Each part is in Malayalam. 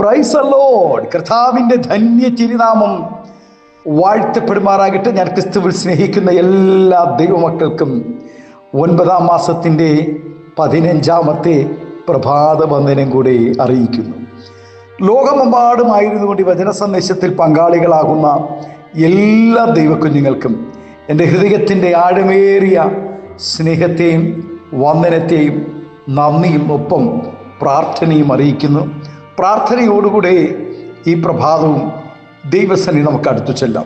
പ്രൈസ് ലോഡ് കർത്താവിന്റെ ധന്യ തിരുനാമം വാഴ്ത്തപ്പെടുമാറാകട്ടെ. ഞാൻ ക്രിസ്തുവിൽ സ്നേഹിക്കുന്ന എല്ലാ ദൈവമക്കൾക്കും ഒൻപതാം മാസത്തിന്റെ പതിനഞ്ചാമത്തെ പ്രഭാത വന്ദനം കൂടെ അറിയിക്കുന്നു. ലോകമെമ്പാടുമായിരുന്നുകൊണ്ട് കൊണ്ട് വചന സന്ദേശത്തിൽ പങ്കാളികളാകുന്ന എല്ലാ ദൈവക്കുഞ്ഞുങ്ങൾക്കും എന്റെ ഹൃദയത്തിന്റെ ആഴമേറിയ സ്നേഹത്തെയും വന്ദനത്തെയും നന്ദിയും ഒപ്പം പ്രാർത്ഥനയും അറിയിക്കുന്നു. പ്രാർത്ഥനയോടുകൂടെ ഈ പ്രഭാതവും ദൈവസനി നമുക്ക് അടുത്തു ചെല്ലാം.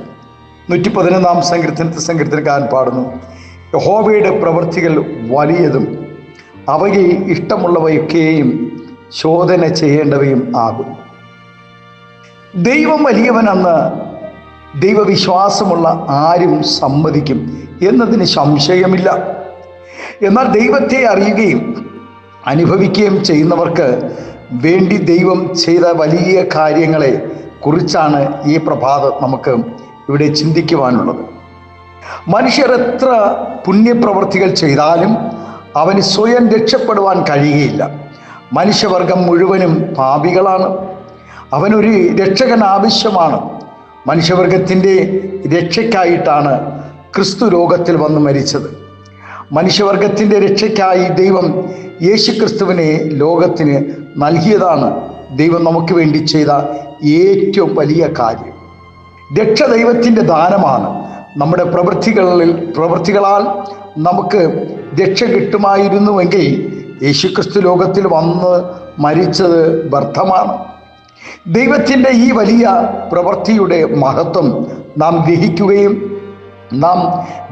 നൂറ്റി പതിനൊന്നാം സങ്കീർത്തനത്തെ സങ്കീർത്തനക്കാരൻ പാടുന്നു. യഹോവയുടെ പ്രവൃത്തികൾ വലിയതും അവയെ ഇഷ്ടമുള്ളവയൊക്കെയും ശോധന ചെയ്യേണ്ടവയും ആകും. ദൈവം വലിയവനെന്ന് ദൈവവിശ്വാസമുള്ള ആരും സമ്മതിക്കും എന്നതിന് സംശയമില്ല. എന്നാൽ ദൈവത്തെ അറിയുകയും അനുഭവിക്കുകയും ചെയ്യുന്നവർക്ക് വേണ്ടി ദൈവം ചെയ്ത വലിയ കാര്യങ്ങളെ കുറിച്ചാണ് ഈ പ്രഭാതം നമുക്ക് ഇവിടെ ചിന്തിക്കുവാനുള്ളത്. മനുഷ്യർ എത്ര പുണ്യപ്രവൃത്തികൾ ചെയ്താലും അവന് സ്വയം രക്ഷപ്പെടുവാൻ കഴിയുകയില്ല. മനുഷ്യവർഗം മുഴുവനും പാപികളാണ്. അവനൊരു രക്ഷകൻ ആവശ്യമാണ്. മനുഷ്യവർഗത്തിന്റെ രക്ഷയ്ക്കായിട്ടാണ് ക്രിസ്തു ലോകത്തിൽ വന്ന് മരിച്ചത്. മനുഷ്യവർഗത്തിന്റെ രക്ഷയ്ക്കായി ദൈവം യേശുക്രിസ്തുവിനെ ലോകത്തിന് നൽകിയതാണ് ദൈവം നമുക്ക് വേണ്ടി ചെയ്ത ഏറ്റവും വലിയ കാര്യം. രക്ഷ ദൈവത്തിന്റെ ദാനമാണ് നമ്മുടെ പ്രവൃത്തികളിൽ പ്രവൃത്തികളാൽ നമുക്ക് രക്ഷ കിട്ടുമായിരുന്നുവെങ്കിൽ യേശുക്രിസ്തു ലോകത്തിൽ വന്ന് മരിച്ചത് വ്യർത്ഥമാണ്. ദൈവത്തിന്റെ ഈ വലിയ പ്രവൃത്തിയുടെ മഹത്വം നാം ഗ്രഹിക്കുകയും നാം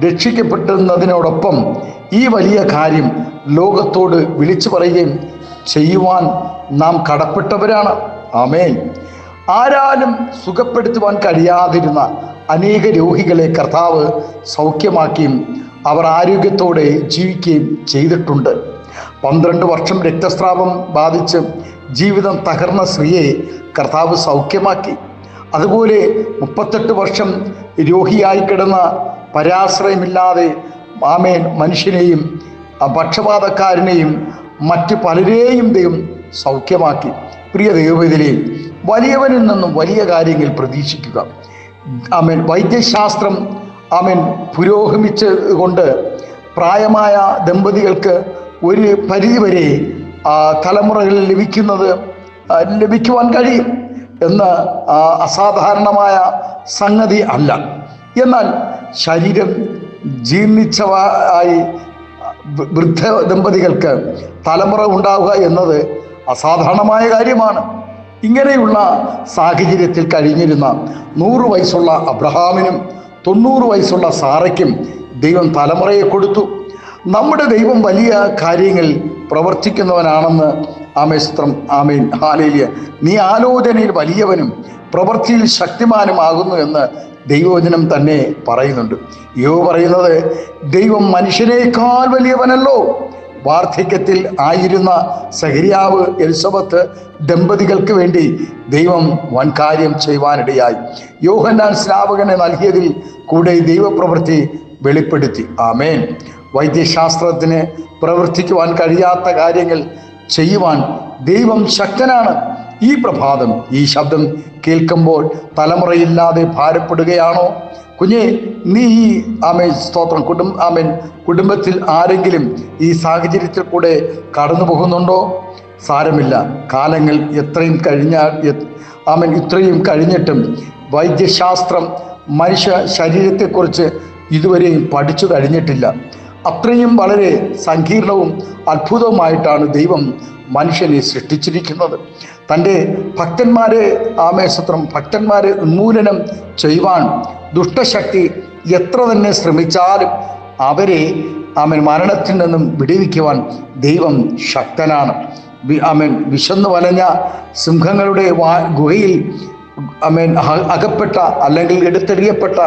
രക്ഷിക്കപ്പെടുന്നതിനോടൊപ്പം ഈ വലിയ കാര്യം ലോകത്തോട് വിളിച്ചു പറയുകയും ചെയ്യുവാൻ നാം കടപ്പെട്ടവരാണ്. ആമേൻ. ആരാലും സുഖപ്പെടുത്തുവാൻ കഴിയാതിരുന്ന അനേക രോഗികളെ കർത്താവ് സൗഖ്യമാക്കിയും അവർ ആരോഗ്യത്തോടെ ജീവിക്കുകയും ചെയ്തിട്ടുണ്ട്. പന്ത്രണ്ട് വർഷം രക്തസ്രാവം ബാധിച്ച് ജീവിതം തകർന്ന സ്ത്രീയെ കർത്താവ് സൗഖ്യമാക്കി. അതുപോലെ മുപ്പത്തെട്ട് വർഷം രോഗിയായി കിടന്ന പരാശ്രയമില്ലാതെ ആമേൻ മനുഷ്യനെയും പക്ഷപാതക്കാരനെയും മറ്റ് പലരെയും ദൈവം സൗഖ്യമാക്കി. പ്രിയ ദൈവവേദിലെ വലിയവനിൽ നിന്നും വലിയ കാര്യങ്ങൾ പ്രതീക്ഷിക്കുക. ആമേൻ. വൈദ്യശാസ്ത്രം ആമേൻ പുരോഗമിച്ച് കൊണ്ട് പ്രായമായ ദമ്പതികൾക്ക് ഒരു പരിധിവരെ തലമുറകളിൽ ലഭിക്കുന്നത് ലഭിക്കുവാൻ കഴിയും എന്ന് അസാധാരണമായ സംഗതി അല്ല. എന്നാൽ ശരീരം ജീർണിച്ചവായി വൃദ്ധ ദമ്പതികൾക്ക് തലമുറ ഉണ്ടാവുക എന്നത് അസാധാരണമായ കാര്യമാണ്. ഇങ്ങനെയുള്ള സാഹചര്യത്തിൽ കഴിഞ്ഞിരുന്ന നൂറ് വയസ്സുള്ള അബ്രഹാമിനും തൊണ്ണൂറ് വയസ്സുള്ള സാറയ്ക്കും ദൈവം തലമുറയെ കൊടുത്തു. നമ്മുടെ ദൈവം വലിയ കാര്യങ്ങൾ പ്രവർത്തിക്കുന്നവനാണെന്ന് ആമേസ്ത്രം ആമേൻ. ഹാലേലിയ. നീ ആലോചനയിൽ വലിയവനും പ്രവൃത്തിയിൽ ശക്തിമാനുമാകുന്നു എന്ന് ദൈവവചനം തന്നെ പറയുന്നുണ്ട്. യോ പറയുന്നത് ദൈവം മനുഷ്യനേക്കാൾ വലിയവനല്ലോ. വാർദ്ധക്യത്തിൽ ആയിരുന്ന സഹരിയാവ് എലിസബത്ത് ദമ്പതികൾക്ക് വേണ്ടി ദൈവം വൻ കാര്യം ചെയ്യുവാനിടയായി. യോഹന്നാൻ സ്നാപകനെ നൽകിയതിൽ കൂടെ ദൈവപ്രവൃത്തി വെളിപ്പെടുത്തി. ആമേൻ. വൈദ്യശാസ്ത്രത്തിന് പ്രവർത്തിക്കുവാൻ കഴിയാത്ത കാര്യങ്ങൾ ചെയ്യുവാൻ ദൈവം ശക്തനാണ്. ഈ പ്രഭാതം ഈ ശബ്ദം കേൾക്കുമ്പോൾ തലമുറയില്ലാതെ ഭാരപ്പെടുകയാണോ? കുഞ്ഞെ നീ ഈ ആമേൻ സ്തോത്രം. കുടുംബ ആമേൻ. കുടുംബത്തിൽ ആരെങ്കിലും ഈ സാഹചര്യത്തിൽ കൂടെ കടന്നു പോകുന്നുണ്ടോ? സാരമില്ല. കാലങ്ങൾ എത്രയും കഴിഞ്ഞ ആമൻ ആമേൻ ഇത്രയും കഴിഞ്ഞിട്ടും വൈദ്യശാസ്ത്രം മനുഷ്യ ശരീരത്തെക്കുറിച്ച് ഇതുവരെയും പഠിച്ചു കഴിഞ്ഞിട്ടില്ല. അത്രയും വളരെ സങ്കീർണവും അത്ഭുതവുമായിട്ടാണ് ദൈവം മനുഷ്യനെ സൃഷ്ടിച്ചിരിക്കുന്നത്. തന്റെ ഭക്തന്മാരെ ആമേശത്രം ഭക്തന്മാരെ ഉന്മൂലനം ചെയ്യുവാൻ ദുഷ്ടശക്തി എത്ര തന്നെ ശ്രമിച്ചാലും അവരെ അവൻ മരണത്തിൽ നിന്നും വിടുവിക്കുവാൻ ദൈവം ശക്തനാണ്. അവൻ വിശന്നു വലഞ്ഞ സിംഹങ്ങളുടെ വാ ഗുഹയിൽ അമേൻ അകപ്പെട്ട അല്ലെങ്കിൽ എടുത്തെറിയപ്പെട്ട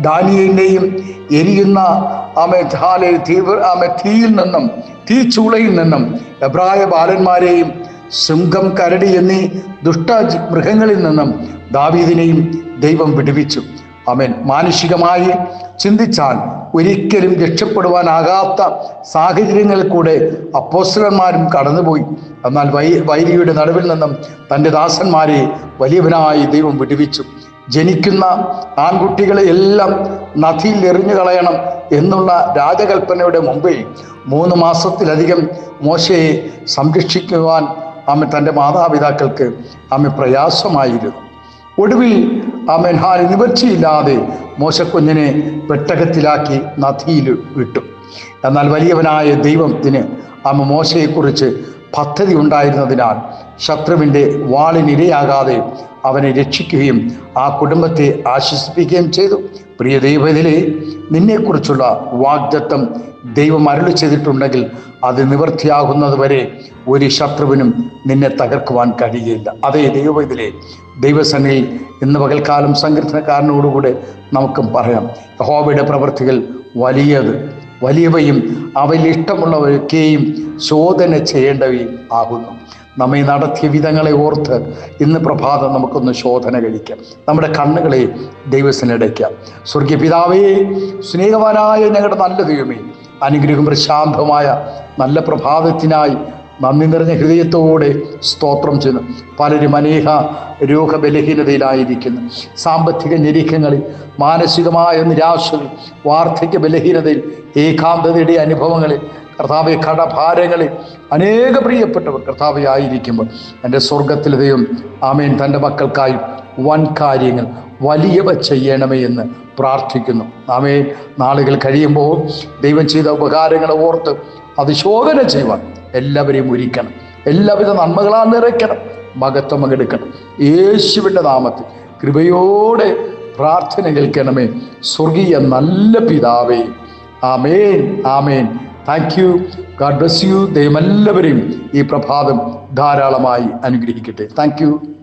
ദാനിയേനെയും എരിയുന്ന ആമേ ധാലെ തീവ്ര ആമേ തീയിൽ നിന്നും തീച്ചൂളയിൽ നിന്നും എബ്രായ ബാലന്മാരെയും സിംഹം കരടി എന്നീ ദുഷ്ട മൃഗങ്ങളിൽ നിന്നും ദാവീദിനെയും ദൈവം വിടുവിച്ചു. അമേൻ മാനുഷികമായി ചിന്തിച്ചാൽ ഒരിക്കലും രക്ഷപ്പെടുവാനാകാത്ത സാഹചര്യങ്ങളിൽ കൂടെ അപ്പോസ്റ്റലന്മാരും കടന്നുപോയി. എന്നാൽ വൈ വൈരിയുടെ നടുവിൽ നിന്നും തന്റെ ദാസന്മാരെ വലിയവനായി ദൈവം വിടുവിച്ചു. ജനിക്കുന്ന ആൺകുട്ടികളെ എല്ലാം നദിയിൽ എറിഞ്ഞു കളയണം എന്നുള്ള രാജകൽപ്പനയുടെ മുമ്പിൽ മൂന്ന് മാസത്തിലധികം മോശയെ സംരക്ഷിക്കുവാൻ ആമ തന്റെ മാതാപിതാക്കൾക്ക് ആമ പ്രയാസമായിരുന്നു. ഒടുവിൽ ആ മെൻഹാൻ നിവർച്ചയില്ലാതെ മോശക്കുഞ്ഞിനെ പെട്ടകത്തിലാക്കി നദിയിൽ വിട്ടു. എന്നാൽ വലിയവനായ ദൈവത്തിന് ആമ മോശയെക്കുറിച്ച് പദ്ധതി ഉണ്ടായിരുന്നതിനാൽ ശത്രുവിന്റെ വാളിനിരയാകാതെ അവനെ രക്ഷിക്കുകയും ആ കുടുംബത്തെ ആശ്വസിപ്പിക്കുകയും ചെയ്തു. പ്രിയ ദൈവത്തിലെ നിന്നെക്കുറിച്ചുള്ള വാഗ്ദത്തം ദൈവം അരുളി ചെയ്തിട്ടുണ്ടെങ്കിൽ അത് നിവൃത്തിയാകുന്നത് വരെ ഒരു ശത്രുവിനും നിന്നെ തകർക്കുവാൻ കഴിയില്ല. അതേ ദൈവത്തിലെ ദൈവസനയിൽ ഇന്ന് പകൽക്കാലം സങ്കീർത്തനക്കാരനോടുകൂടെ നമുക്കും പറയാം. യഹോവയുടെ പ്രവൃത്തികൾ വലിയത് വലിയവയും അവയിൽ ഇഷ്ടമുള്ളവരൊക്കെയും ശോധന ചെയ്യേണ്ടവയും ആകുന്നു. നമ്മെ നടത്തിയ വിധങ്ങളെ ഓർത്ത് ഇന്ന് പ്രഭാതം നമുക്കൊന്ന് ശോധന കഴിക്കാം. നമ്മുടെ കണ്ണുകളെ ദൈവത്തിനടയ്ക്കാം സ്വർഗീയ പിതാവേ സ്നേഹവാനായ ഞങ്ങളുടെ നല്ല ദൈവമേ അനുഗ്രഹം പ്രശാന്തമായ നല്ല പ്രഭാതത്തിനായി നന്ദി നിറഞ്ഞ ഹൃദയത്തോടെ സ്തോത്രം ചെയ്യുന്നു. പലരും അനേക രോഗബലഹീനതയിലായിരിക്കുന്നു. സാമ്പത്തിക ഞെരുക്കങ്ങളിൽ മാനസികമായ നിരാശകൾ വാർദ്ധക്യ ബലഹീനതയിൽ ഏകാന്തതയുടെ അനുഭവങ്ങളിൽ കർത്താവെ കടഭാരങ്ങളിൽ അനേക പ്രിയപ്പെട്ടവർ കർത്താവെ ആയിരിക്കുമ്പോൾ എന്റെ സ്വർഗത്തിലെ ദൈവം ആമേൻ. തന്റെ മക്കൾക്കായി വൻ കാര്യങ്ങൾ വലിയവ ചെയ്യണമേ എന്ന് പ്രാർത്ഥിക്കുന്നു. ആമേൻ. നാളുകൾ കഴിയുമ്പോൾ ദൈവം ചെയ്ത ഉപകാരങ്ങളെ ഓർത്ത് അത് ചെയ്യുവാൻ എല്ലാവരെയും ഒരുക്കണം. എല്ലാവിധ നന്മകളാൽ നിറയ്ക്കണം. മകത്വം പങ്കെടുക്കണം. യേശുവിന്റെ നാമത്തിൽ കൃപയോടെ പ്രാർത്ഥന കേൾക്കണമേ. സ്വർഗീയ നല്ല പിതാവേ. Amen amen. Thank you God bless you ദൈവം എല്ലാവരെയും ഈ പ്രഭാതം ധാരാളമായി അനുഗ്രഹിക്കട്ടെ. താങ്ക്